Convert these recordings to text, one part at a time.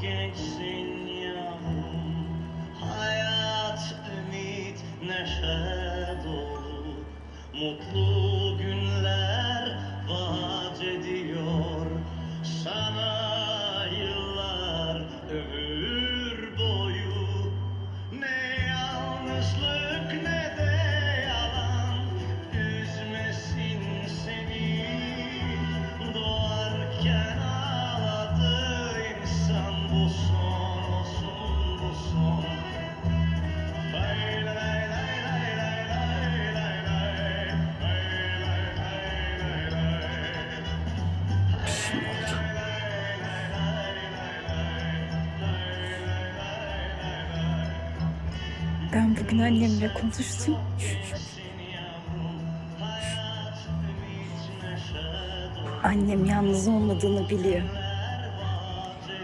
geçsin yavrum. Hayat, ümit, neşe dolu. Mutlu Ben bugün annemle konuştum. Annem yalnız olmadığını biliyor.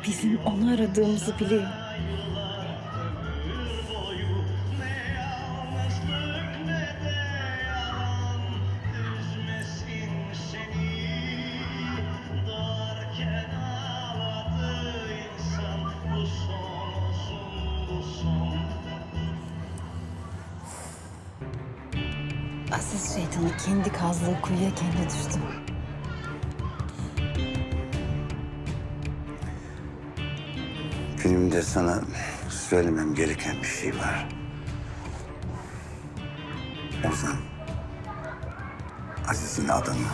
Bizim onu aradığımızı biliyor. Aziz şeytanı kendi kazdığı kuyuya kendi düştü. Filmde sana söylemem gereken bir şey var. Ozan. Aziz'in adamı.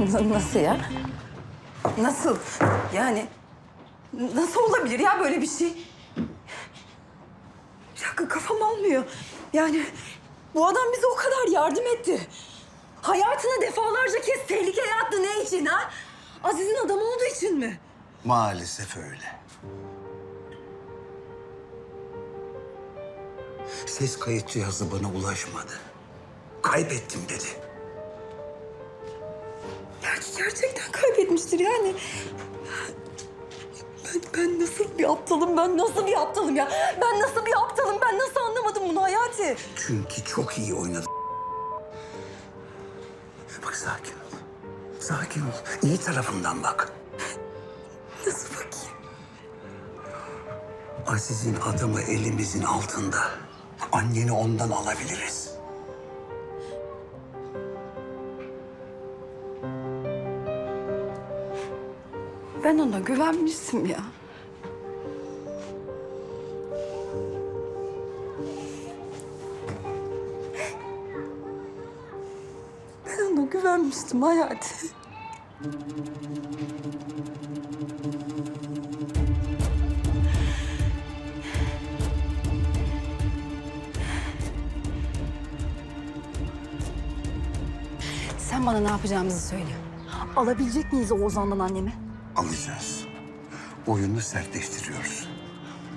Nasıl ya? Nasıl? Yani nasıl olabilir ya böyle bir şey? Bir dakika kafam almıyor. Yani bu adam bize o kadar yardım etti. Hayatını defalarca kez tehlikeye attı ne için ha? Aziz'in adamı olduğu için mi? Maalesef öyle. Ses kayıt cihazı bana ulaşmadı. Kaybettim dedi. Belki gerçekten kaybetmiştir yani. Ben, ben nasıl bir aptalım, ben nasıl bir aptalım ya? Ben nasıl bir aptalım, ben nasıl anlamadım bunu Hayati? Çünkü çok iyi oynadın. Bak sakin ol. Sakin ol. İyi tarafından bak. Nasıl bakayım? Aziz'in adamı elimizin altında. Anneni ondan alabiliriz. Ben ona güvenmiştim ya. Ben ona güvenmiştim Hayati. Sen bana ne yapacağımızı söyle. Alabilecek miyiz o Ozan'dan annemi? Alacağız. Oyunu sertleştiriyoruz.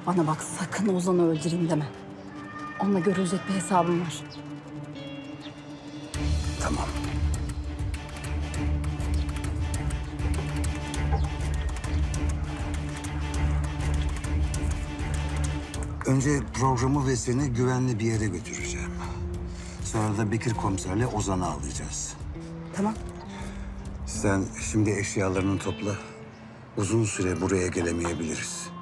Bana bak sakın Ozan'ı öldüreyim deme. Onunla görülecek bir hesabım var. Tamam. Önce programı ve seni güvenli bir yere götüreceğim. Sonra da Bekir komiserle Ozan'ı alacağız. Tamam. Sen şimdi eşyalarını topla. Uzun süre buraya gelemeyebiliriz.